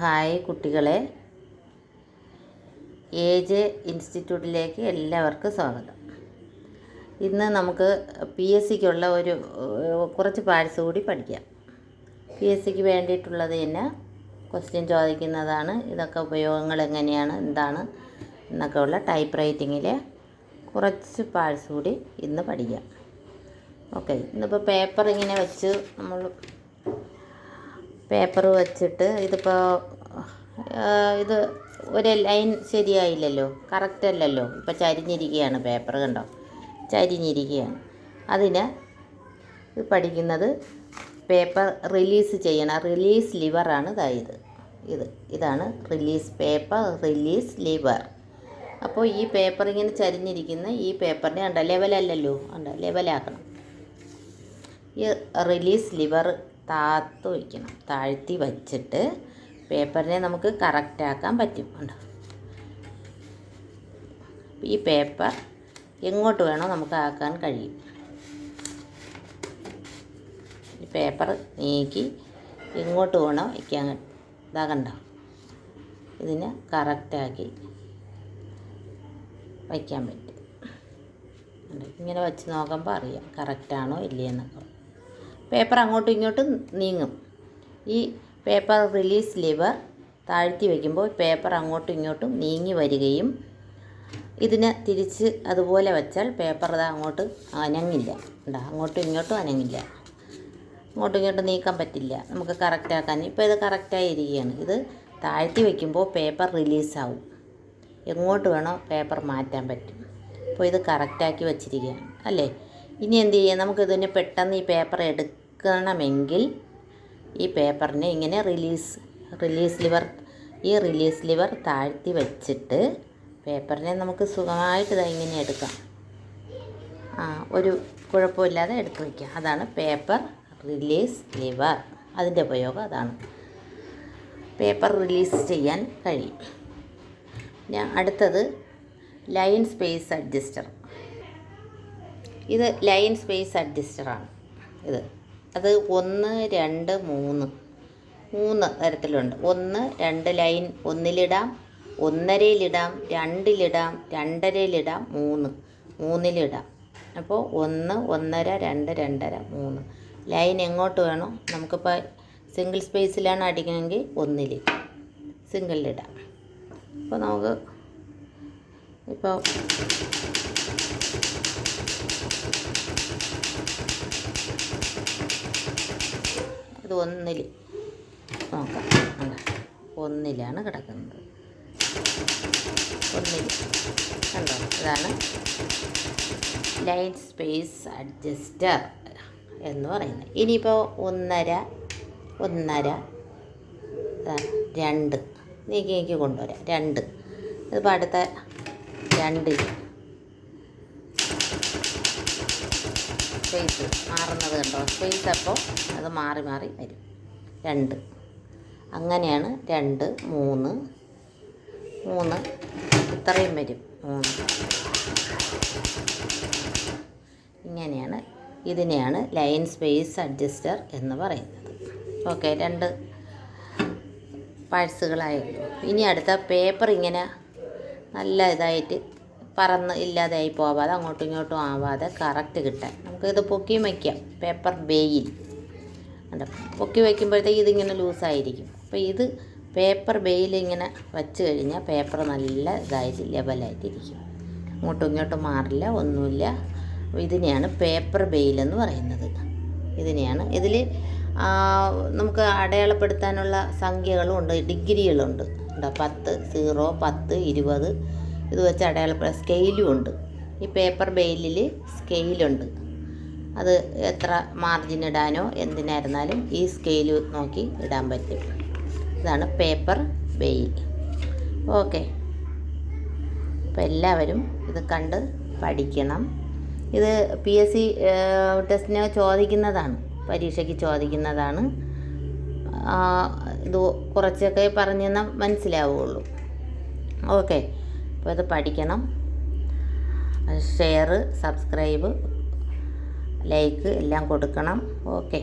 Hi കുട്ടികളെ. Age ഇൻസ്റ്റിറ്റ്യൂട്ടിലേക്ക് എല്ലാവർക്കും സ്വാഗതം. ഇന്ന് നമുക്ക് പി എസ് സിക്കുള്ള ഒരു കുറച്ച് പാഴ്സ് കൂടി പഠിക്കാം. പി എസ് സിക്ക് വേണ്ടിയിട്ടുള്ളത് തന്നെ ക്വസ്റ്റ്യൻ ചോദിക്കുന്നതാണ്. ഇതൊക്കെ ഉപയോഗങ്ങൾ എങ്ങനെയാണ്? എന്താണ്? എന്നൊക്കെ ഉള്ള ടൈപ്പ് റൈറ്റിങ്ങിലെ കുറച്ച് പാഴ്സ് കൂടി ഇന്ന് പഠിക്കാം. ഓക്കെ ഇന്നിപ്പോൾ പേപ്പർ ഇങ്ങനെ വെച്ച് നമ്മൾ പേപ്പർ വെച്ചിട്ട് ഇതിപ്പോൾ ഇത് ഒരു ലൈൻ ശരിയായില്ലല്ലോ കറക്റ്റ് അല്ലല്ലോ. ഇപ്പോൾ ചരിഞ്ഞിരിക്കുകയാണ് പേപ്പർ കണ്ടോ? ചരിഞ്ഞിരിക്കുകയാണ് അതിന് പഠിക്കുന്നത് പേപ്പർ റിലീസ് ചെയ്യണം. റിലീസ് ലിവറാണ് ഇതായത് ഇത്. ഇതാണ് റിലീസ് പേപ്പർ റിലീസ് ലിവർ. അപ്പോൾ ഈ പേപ്പർ ഇങ്ങനെ ചരിഞ്ഞിരിക്കുന്ന ഈ പേപ്പറിനെ കണ്ട ലെവലല്ലല്ലോ കണ്ട ലെവലാക്കണം. ഈ റിലീസ് ലിവർ താത്ത് വയ്ക്കണം. താഴ്ത്തി വച്ചിട്ട് പേപ്പറിനെ നമുക്ക് കറക്റ്റാക്കാൻ പറ്റും കണ്ടോ? ഈ പേപ്പർ എങ്ങോട്ട് വേണോ നമുക്ക് ആക്കാൻ കഴിയും. ഈ പേപ്പർ നീക്കി എങ്ങോട്ട് വേണോ വയ്ക്കാൻ ഇതാ കണ്ടോ? ഇതിനെ കറക്റ്റാക്കി വയ്ക്കാൻ പറ്റും? ഇങ്ങനെ വെച്ച് നോക്കുമ്പോൾ അറിയാം കറക്റ്റാണോ ഇല്ലയെന്നൊക്കെ. പേപ്പർ അങ്ങോട്ടും ഇങ്ങോട്ടും നീങ്ങും. ഈ പേപ്പർ റിലീസ് ലിവർ താഴ്ത്തി വയ്ക്കുമ്പോൾ പേപ്പർ അങ്ങോട്ടും ഇങ്ങോട്ടും നീങ്ങി വരികയും ഇതിനെ തിരിച്ച് അതുപോലെ വെച്ചാൽ പേപ്പർ അത് അങ്ങോട്ട് അനങ്ങില്ല. ഉണ്ടോ അങ്ങോട്ടും ഇങ്ങോട്ടും അനങ്ങില്ല. അങ്ങോട്ടും ഇങ്ങോട്ടും നീക്കാൻ പറ്റില്ല. നമുക്ക് കറക്റ്റാക്കാൻ ഇപ്പോൾ ഇത് കറക്റ്റായി ഇരിക്കുകയാണ് ഇത് താഴ്ത്തി വയ്ക്കുമ്പോൾ പേപ്പർ റിലീസാവും എങ്ങോട്ട് വേണോ പേപ്പർ മാറ്റാൻ പറ്റും. അപ്പോൾ ഇത് കറക്റ്റാക്കി വച്ചിരിക്കുകയാണ്. അല്ലേ? ഇനി എന്ത് ചെയ്യാം? നമുക്കിതിന് പെട്ടെന്ന് ഈ പേപ്പർ എടുക്കണമെങ്കിൽ ഈ പേപ്പറിനെ ഇങ്ങനെ റിലീസ് റിലീസ് ലിവർ ഈ റിലീസ് ലിവർ താഴ്ത്തി വച്ചിട്ട് പേപ്പറിനെ നമുക്ക് സുഖമായിട്ട് ഇങ്ങനെ എടുക്കാം. ആ ഒരു കുഴപ്പമില്ലാതെ എടുത്ത് വയ്ക്കാം അതാണ് പേപ്പർ റിലീസ് ലിവർ അതിന്റെ ഉപയോഗം അതാണ്. പേപ്പർ റിലീസ് ചെയ്യാൻ കഴിയും. ഞാൻ അടുത്തത് ലൈൻ സ്പേസ് അഡ്ജസ്റ്റർ ഇത് ലൈൻ സ്പേസ് അഡ്ജസ്റ്ററാണ് ഇത്. അത് ഒന്ന് രണ്ട് മൂന്ന്. മൂന്ന് തരത്തിലുണ്ട്. ഒന്ന് രണ്ട് ലൈൻ ഒന്നിലിടാം ഒന്നരയിലിടാം രണ്ടിലിടാം രണ്ടരയിലിടാം മൂന്ന്. മൂന്നിലിടാം. അപ്പോൾ ഒന്ന് ഒന്നര രണ്ട് രണ്ടര മൂന്ന്. ലൈൻ എങ്ങോട്ട് വേണോ നമുക്കിപ്പോൾ സിംഗിൾ സ്പേസിലാണ് അടിക്കണമെങ്കിൽ ഒന്നിൽ സിംഗിളിലിടാം. അപ്പോൾ നമുക്ക് ഇപ്പോൾ ഇത് ഒന്നിൽ നോക്കാം? ഒന്നിലാണ് കിടക്കുന്നത്. ഒന്നിൽ കണ്ടോ? ഇതാണ് ലൈൻ സ്പേസ് അഡ്ജസ്റ്റർ എന്ന് പറയുന്നത്. ഇനിയിപ്പോൾ ഒന്നര ഒന്നര രണ്ട്. നീക്കി നീക്കി കൊണ്ടുവരാം. രണ്ട്. ഇതിപ്പോൾ അടുത്ത രണ്ടിൽ സ്പേസ് മാറുന്നത് കണ്ടോ? സ്പേസ് അപ്പോൾ അത് മാറി മാറി വരും. രണ്ട്. അങ്ങനെയാണ് രണ്ട് മൂന്ന്. മൂന്ന്. ഇത്രയും വരും. മൂന്ന്. ഇങ്ങനെയാണ് ഇതിനെയാണ് ലൈൻ സ്പേസ് അഡ്ജസ്റ്റർ എന്ന് പറയുന്നത്. ഓക്കെ രണ്ട് പാഴ്സുകളായല്ലോ ഇനി അടുത്ത പേപ്പർ ഇങ്ങനെ നല്ല ഇതായിട്ട് പറന്ന് ഇല്ലാതായി പോവാതെ അങ്ങോട്ടും ഇങ്ങോട്ടും ആവാതെ കറക്റ്റ് കിട്ടാൻ. നമുക്കിത് പൊക്കി വയ്ക്കാം പേപ്പർ ബേയിൽ പൊക്കി വയ്ക്കുമ്പോഴത്തേക്ക് ഇതിങ്ങനെ ലൂസായിരിക്കും അപ്പോൾ ഇത് പേപ്പർ ബേയിൽ ഇങ്ങനെ വച്ച് കഴിഞ്ഞാൽ പേപ്പർ നല്ല ഇതായിട്ട് ലെവലായിട്ടിരിക്കും അങ്ങോട്ടും ഇങ്ങോട്ടും മാറില്ല ഒന്നുമില്ല. ഇതിനെയാണ് പേപ്പർ ബെയിൽ എന്ന് പറയുന്നത്. ഇതിനെയാണ് ഇതിൽ നമുക്ക് അടയാളപ്പെടുത്താനുള്ള സംഖ്യകളും ഉണ്ട് ഡിഗ്രികളുണ്ട്. പത്ത് സീറോ പത്ത് ഇരുപത് ഇത് വെച്ച് അടയാളപ്പെടുക സ്കെയിലും ഉണ്ട്. ഈ പേപ്പർ ബെയിലിൽ സ്കെയിലുണ്ട് അത് എത്ര മാർജിൻ ഇടാനോ എന്തിനായിരുന്നാലും ഈ സ്കെയിൽ നോക്കി ഇടാൻ പറ്റും. ഇതാണ് പേപ്പർ ബെയിൽ ഓക്കെ അപ്പോൾ എല്ലാവരും ഇത് കണ്ട് പഠിക്കണം. ഇത് പി എസ് സി ടെസ്റ്റിന് ചോദിക്കുന്നതാണ്. പരീക്ഷയ്ക്ക് ചോദിക്കുന്നതാണ്. ഇത് കുറച്ചൊക്കെ പറഞ്ഞു തന്നാൽ മനസ്സിലാവുള്ളൂ. ഓക്കെ അപ്പോൾ ഇത് പഠിക്കണം. ഷെയർ സബ്സ്ക്രൈബ് ലൈക്ക് എല്ലാം കൊടുക്കണം. ഓക്കെ